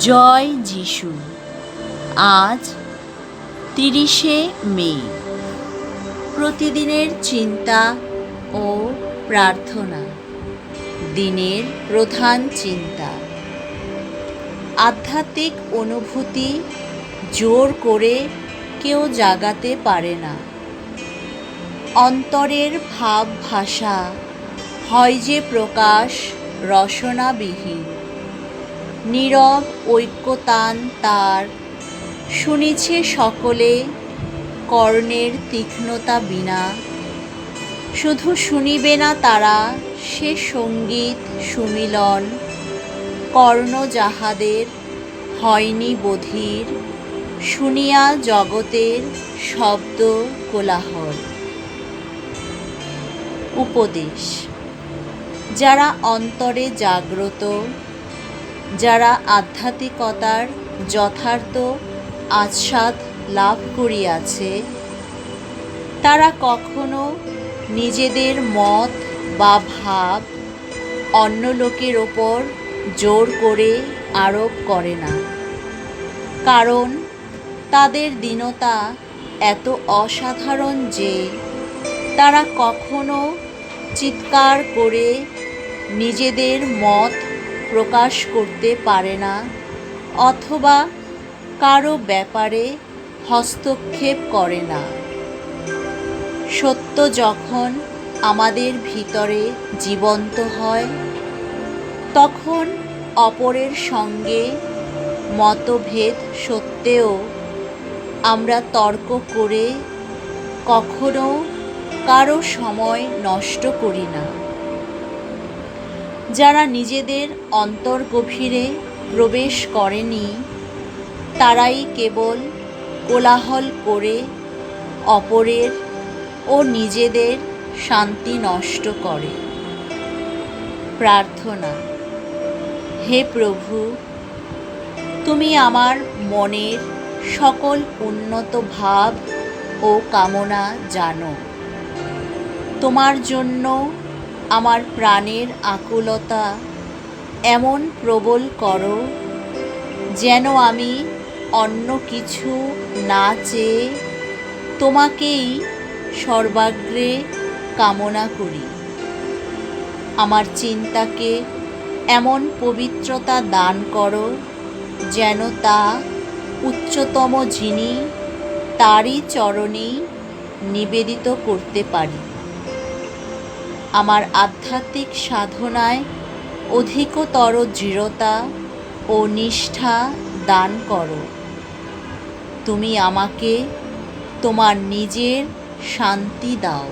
জয় যিশু। আজ তিরিশে মে। প্রতিদিনের চিন্তা ও প্রার্থনা। দিনের প্রধান চিন্তা। আধ্যাত্মিক অনুভূতি জোর করে কেউ জাগাতে পারে না। অন্তরের ভাব ভাষা হয় যে প্রকাশ রসনাবিহীন। নীরব ঐক্যতান তার। শুনিছে সকলে কর্ণের তীক্ষ্ণতা বিনা। শুধু শুনিবে না তারা, সে সংগীত সুমিলন। কর্ণ যাহাদের হয়নি বধির, শুনিয়া জগতের শব্দ কোলাহল। উপদেশ, যারা অন্তরে জাগ্রত যারা আধ্যাত্মিকতার যথার্থ আস্বাদ লাভ করিয়াছে, তারা কখনো নিজেদের মত বা ভাব অন্য লোকের ওপর জোর করে আরোপ করে না। কারণ তাদের দীনতা এত অসাধারণ যে তারা কখনো চিৎকার করে নিজেদের মত প্রকাশ করতে পারে না, অথবা কারও ব্যাপারে হস্তক্ষেপ করে না। সত্য যখন আমাদের ভিতরে জীবন্ত হয়, তখন অপরের সঙ্গে মতভেদ সত্ত্বেও আমরা তর্ক করে কখনো কারও সময় নষ্ট করি না। যারা নিজেদের অন্তর গভীরে প্রবেশ করেনি, তারাই কেবল কোলাহল করে অপরের ও নিজেদের শান্তি নষ্ট করে। প্রার্থনা, হে প্রভু, তুমি আমার মনের সকল উন্নত ভাব ও কামনা জানো। তোমার জন্য আমার প্রাণের আকুলতা এমন প্রবল করো যেন আমি অন্য কিছু না চেয়ে তোমাকেই সর্বাগ্রে কামনা করি। আমার চিন্তাকে এমন পবিত্রতা দান করো যেন তা উচ্চতম যিনি তারই চরণেই নিবেদিত করতে পারি। আমার আধ্যাত্মিক সাধনায় অধিকতর দৃঢ়তা ও নিষ্ঠা দান করো। তুমি আমাকে তোমার নিজের শান্তি দাও।